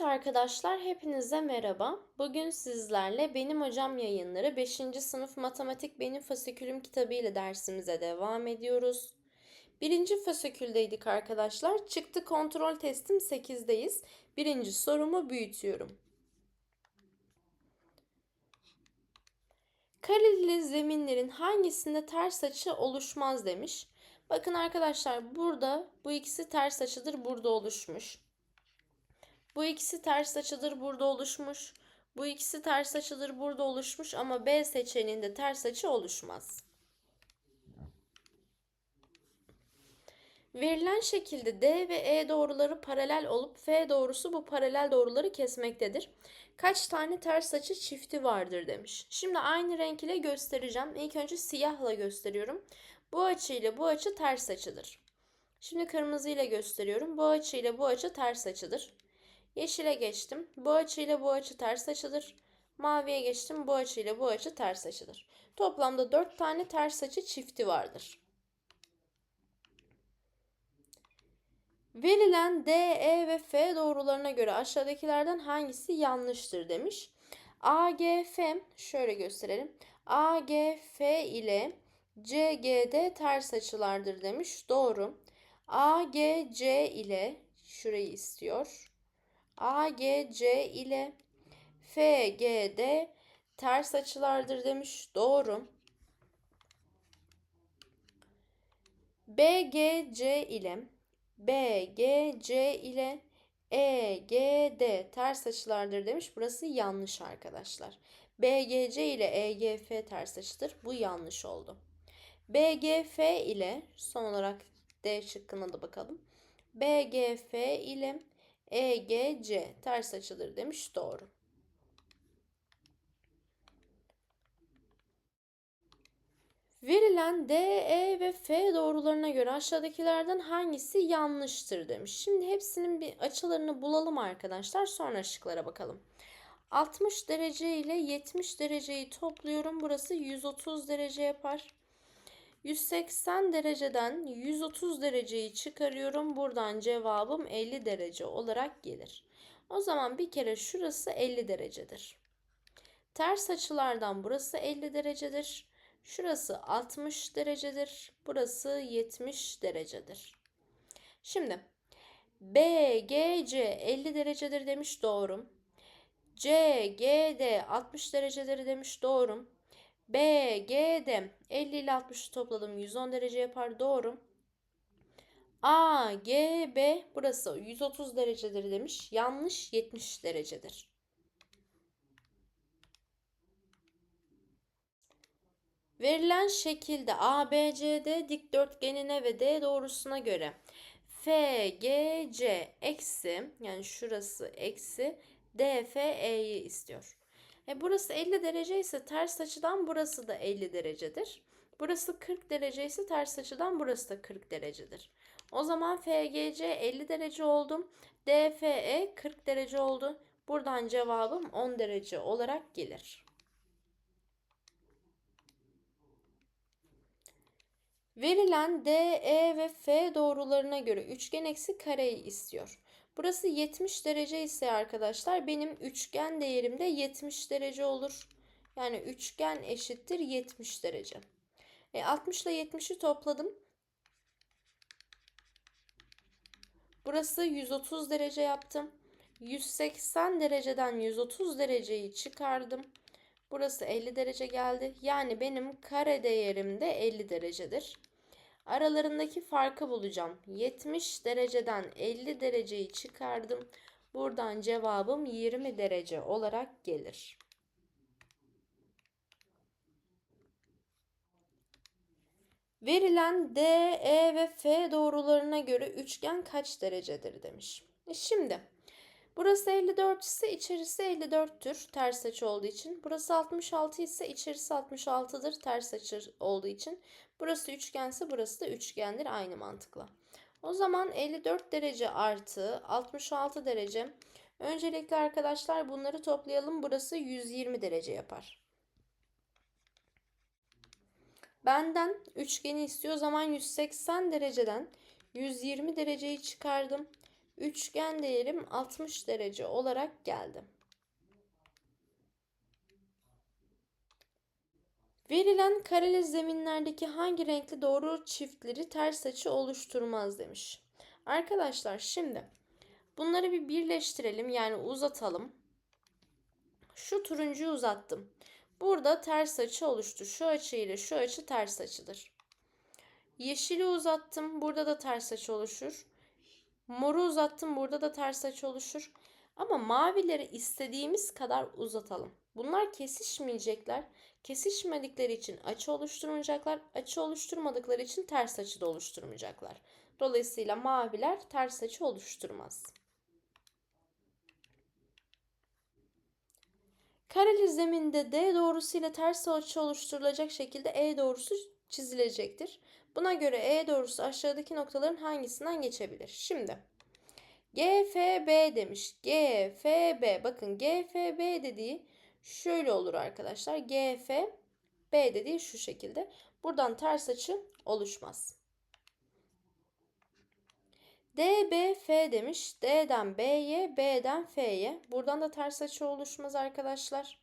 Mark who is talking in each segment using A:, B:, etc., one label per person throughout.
A: Evet arkadaşlar hepinize merhaba. Bugün sizlerle Benim Hocam yayınları 5. sınıf matematik benim fasikülüm kitabı ile dersimize devam ediyoruz. Birinci fasiküldeydik arkadaşlar. Çıktı kontrol testim 8'deyiz. Birinci sorumu büyütüyorum. Kareli zeminlerin hangisinde ters açı oluşmaz demiş. Bakın arkadaşlar burada bu ikisi ters açıdır burada oluşmuş. Bu ikisi ters açıdır burada oluşmuş. Bu ikisi ters açıdır burada oluşmuş ama B seçeneğinde ters açı oluşmaz. Verilen şekilde D ve E doğruları paralel olup F doğrusu bu paralel doğruları kesmektedir. Kaç tane ters açı çifti vardır demiş. Şimdi aynı renk ile göstereceğim. İlk önce siyahla gösteriyorum. Bu açı ile bu açı ters açıdır. Şimdi kırmızı ile gösteriyorum. Bu açı ile bu açı ters açıdır. Yeşile geçtim. Bu açıyla bu açı ters açıdır. Maviye geçtim. Bu açıyla bu açı ters açıdır. Toplamda 4 tane ters açı çifti vardır. Verilen D, E ve F doğrularına göre aşağıdakilerden hangisi yanlıştır demiş. A, G, F şöyle gösterelim. A, G, F ile C, G, D ters açılardır demiş. Doğru. A, G, C ile şurayı istiyor. AGC ile FGD ters açılardır demiş. Doğru. BGC ile BGC ile EGD ters açılardır demiş. Burası yanlış arkadaşlar. BGC ile EGF ters açıdır. Bu yanlış oldu. BGF ile son olarak D şıkkına da bakalım. BGF ile EGC ters açılır demiş. Doğru. Verilen D, E ve F doğrularına göre aşağıdakilerden hangisi yanlıştır demiş. Şimdi hepsinin bir açılarını bulalım arkadaşlar. Sonra şıklara bakalım. 60 derece ile 70 dereceyi topluyorum. Burası 130 derece yapar. 180 dereceden 130 dereceyi çıkarıyorum. Buradan cevabım 50 derece olarak gelir. O zaman bir kere şurası 50 derecedir. Ters açılardan burası 50 derecedir. Şurası 60 derecedir. Burası 70 derecedir. Şimdi BGC 50 derecedir demiş doğru. CGD 60 derecedir demiş doğru. B, G, D. 50 ile 60'ı topladım. 110 derece yapar. Doğru. A, G, B. Burası 130 derecedir demiş. Yanlış 70 derecedir. Verilen şekilde ABCD dikdörtgenine ve D doğrusuna göre FGC eksi yani şurası eksi DFE'yi istiyor. E burası 50 derece ise ters açıdan burası da 50 derecedir. Burası 40 derece ise ters açıdan burası da 40 derecedir. O zaman FGC 50 derece oldu. DFE 40 derece oldu. Buradan cevabım 10 derece olarak gelir. Verilen D, E ve F doğrularına göre üçgen eksi kareyi istiyor. Burası 70 derece ise arkadaşlar benim üçgen değerim de 70 derece olur. Yani üçgen eşittir 70 derece. E, 60 ile 70'i topladım. Burası 130 derece yaptım. 180 dereceden 130 dereceyi çıkardım. Burası 50 derece geldi. Yani benim kare değerim de 50 derecedir. Aralarındaki farkı bulacağım. 70 dereceden 50 dereceyi çıkardım. Buradan cevabım 20 derece olarak gelir. Verilen D, E ve F doğrularına göre üçgen kaç derecedir demiş. E şimdi burası 54 ise içerisi 54'tür ters açı olduğu için. Burası 66 ise içerisi 66'dır ters açı olduğu için. Burası üçgense burası da üçgendir aynı mantıkla. O zaman 54 derece artı 66 derece. Öncelikle arkadaşlar bunları toplayalım. Burası 120 derece yapar. Benden üçgeni istiyor. O zaman 180 dereceden 120 dereceyi çıkardım. Üçgen değerim 60 derece olarak geldi. Verilen kareli zeminlerdeki hangi renkli doğru çiftleri ters açı oluşturmaz demiş. Arkadaşlar şimdi bunları bir birleştirelim yani uzatalım. Şu turuncuyu uzattım. Burada ters açı oluştu. Şu açı ile şu açı ters açıdır. Yeşili uzattım. Burada da ters açı oluşur. Moru uzattım. Burada da ters açı oluşur. Ama mavileri istediğimiz kadar uzatalım. Bunlar kesişmeyecekler. Kesişmedikleri için açı oluşturmayacaklar. Açı oluşturmadıkları için ters açı da oluşturmayacaklar. Dolayısıyla maviler ters açı oluşturmaz. Kareli zeminde D doğrusu ile ters açı oluşturulacak şekilde E doğrusu çizilecektir. Buna göre E doğrusu aşağıdaki noktaların hangisinden geçebilir? Şimdi GFB demiş. GFB. Bakın GFB dediği şöyle olur arkadaşlar. GFB dediği şu şekilde. Buradan ters açı oluşmaz. DBF demiş. D'den B'ye, B'den F'ye. Buradan da ters açı oluşmaz arkadaşlar.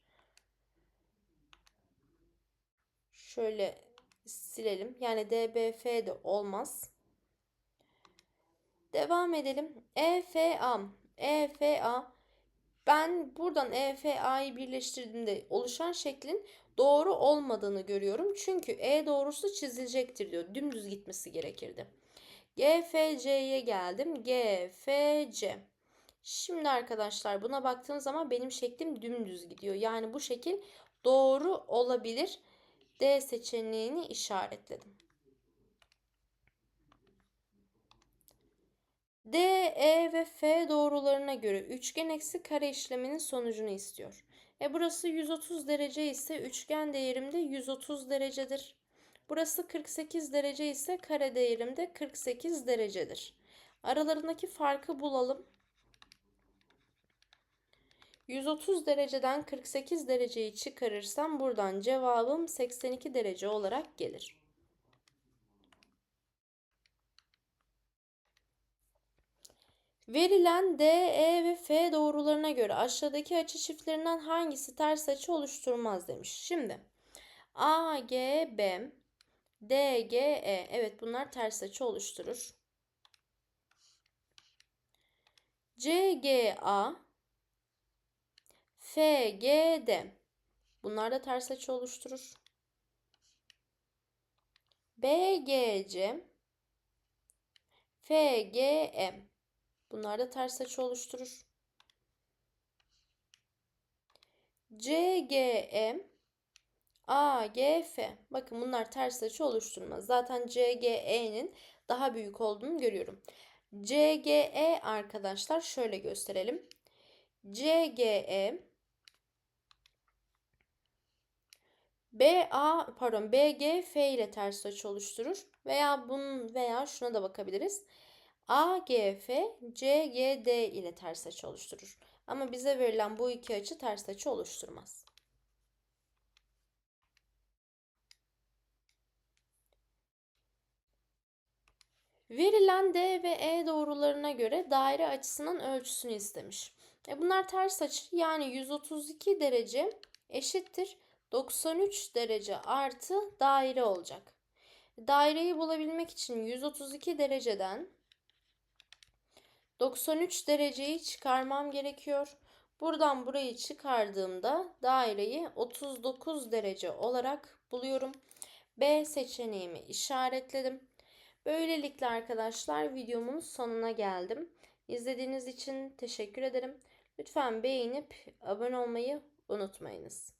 A: Şöyle silelim. Yani DBF de olmaz. Devam edelim. EFA. EFA. Ben buradan EFA'yı birleştirdiğimde oluşan şeklin doğru olmadığını görüyorum. Çünkü E doğrusu çizilecektir diyor. Dümdüz gitmesi gerekirdi. GFC'ye geldim. GFC. Şimdi arkadaşlar buna baktığım zaman benim şeklim dümdüz gidiyor. Yani bu şekil doğru olabilir. D seçeneğini işaretledim. D, E ve F doğrularına göre üçgen eksi kare işleminin sonucunu istiyor. E burası 130 derece ise üçgen değerimde 130 derecedir. Burası 48 derece ise kare değerimde 48 derecedir. Aralarındaki farkı bulalım. 130 dereceden 48 dereceyi çıkarırsam buradan cevabım 82 derece olarak gelir. Verilen D, E ve F doğrularına göre aşağıdaki açı çiftlerinden hangisi ters açı oluşturmaz demiş. Şimdi A, G, B, D, G, E. Evet bunlar ters açı oluşturur. C, G, A, F, G, D. Bunlar da ters açı oluşturur. B, G, C, F, G, M. Bunlar da ters açı oluşturur. C, G, M, A, G, F. Bakın bunlar ters açı oluşturmaz. Zaten C, G, E'nin daha büyük olduğunu görüyorum. C, G, E arkadaşlar şöyle gösterelim. C, G, E B, A, pardon B, G, F ile ters açı oluşturur. Veya bunun veya şuna da bakabiliriz. A, G, F, C, G, D ile ters açı oluşturur. Ama bize verilen bu iki açı ters açı oluşturmaz. Verilen D ve E doğrularına göre daire açısının ölçüsünü istemiş. E bunlar ters açı yani 132 derece eşittir 93 derece artı daire olacak. Daireyi bulabilmek için 132 dereceden 93 dereceyi çıkarmam gerekiyor. Buradan burayı çıkardığımda daireyi 39 derece olarak buluyorum. B seçeneğimi işaretledim. Böylelikle arkadaşlar videomun sonuna geldim. İzlediğiniz için teşekkür ederim. Lütfen beğenip abone olmayı unutmayınız.